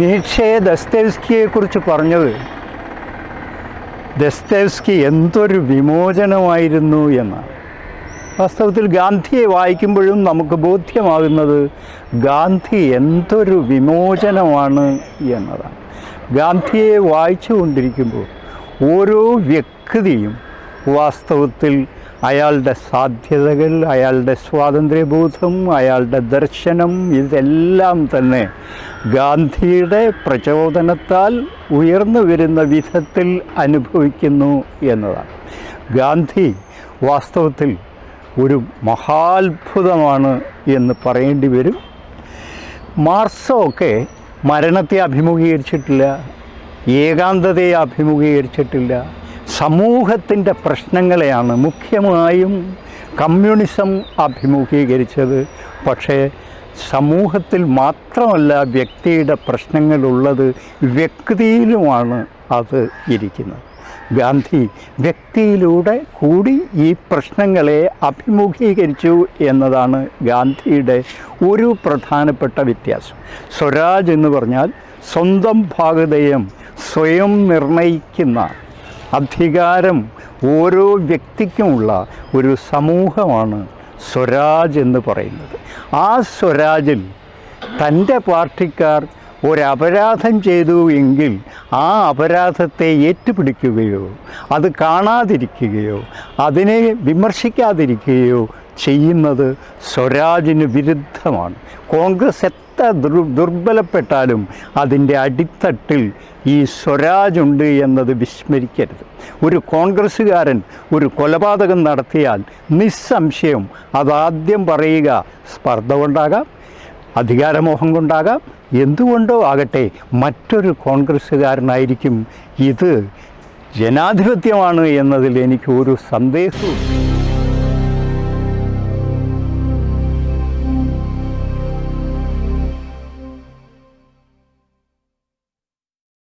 നീക്ഷെ ദസ്തേവ്സ്കിയെക്കുറിച്ച് പറഞ്ഞത് ദസ്തേവ്സ്കി എന്തൊരു വിമോചനമായിരുന്നു എന്നാണ്. വാസ്തവത്തിൽ ഗാന്ധിയെ വായിക്കുമ്പോഴും നമുക്ക് ബോധ്യമാകുന്നത് ഗാന്ധി എന്തൊരു വിമോചനമാണ് എന്നതാണ്. ഗാന്ധിയെ വായിച്ചു കൊണ്ടിരിക്കുമ്പോൾ ഓരോ വ്യക്തിയും വാസ്തവത്തിൽ അയാളുടെ സാധ്യതകൾ അയാളുടെ സ്വാതന്ത്ര്യബോധം അയാളുടെ ദർശനം ഇതെല്ലാം തന്നെ ഗാന്ധിയുടെ പ്രചോദനത്താൽ ഉയർന്നു വരുന്ന വിധത്തിൽ അനുഭവിക്കുന്നു എന്നതാണ്. ഗാന്ധി വാസ്തവത്തിൽ ഒരു മഹാത്ഭുതമാണ് എന്ന് പറയേണ്ടി വരും. മാർസൊക്കെ മരണത്തെ അഭിമുഖീകരിച്ചിട്ടില്ല ഏകാന്തതയെ അഭിമുഖീകരിച്ചിട്ടില്ല സമൂഹത്തിന്റെ പ്രശ്നങ്ങളെയാണ് മുഖ്യമായും കമ്മ്യൂണിസം അഭിമുഖീകരിച്ചത്. പക്ഷേ സമൂഹത്തിൽ മാത്രമല്ല വ്യക്തിയുടെ പ്രശ്നങ്ങളുള്ളത് വ്യക്തിയിലുമാണ് അത് ഇരിക്കുന്നത്. ഗാന്ധി വ്യക്തിയിലൂടെ കൂടി ഈ പ്രശ്നങ്ങളെ അഭിമുഖീകരിച്ചു എന്നതാണ് ഗാന്ധിയുടെ ഒരു പ്രധാനപ്പെട്ട വ്യത്യാസം. സ്വരാജ് എന്ന് പറഞ്ഞാൽ സ്വന്തം ഭാഗതയം സ്വയം നിർണയിക്കുന്ന അധികാരം ഓരോ വ്യക്തിക്കുമുള്ള ഒരു സമൂഹമാണ് സ്വരാജ് എന്ന് പറയുന്നത്. ആ സ്വരാജിൽ തന്റെ പാർട്ടിക്കാർ ഒരപരാധം ചെയ്തു എങ്കിൽ ആ അപരാധത്തെ ഏറ്റുപിടിക്കുകയോ അത് കാണാതിരിക്കുകയോ അതിനെ വിമർശിക്കാതിരിക്കുകയോ ചെയ്യുന്നത് സ്വരാജിന് വിരുദ്ധമാണ്. കോൺഗ്രസ് എത്ര ദുർ ദുർബലപ്പെട്ടാലും അതിന്റെ അടിത്തട്ടിൽ ഈ സ്വരാജ് ഉണ്ട് എന്നത് വിസ്മരിക്കരുത്. ഒരു കോൺഗ്രസ്സുകാരൻ ഒരു കൊലപാതകം നടത്തിയാൽ നിസ്സംശയം അതാദ്യം പറയുക സ്പർദ്ധ കൊണ്ടാകാം അധികാരമോഹം കൊണ്ടാകാം എന്തുകൊണ്ടോ ആകട്ടെ മറ്റൊരു കോൺഗ്രസ്സുകാരനായിരിക്കും ഇത്. ജനാധിപത്യമാണ് എന്നതിൽ എനിക്ക് ഒരു സന്ദേഹവും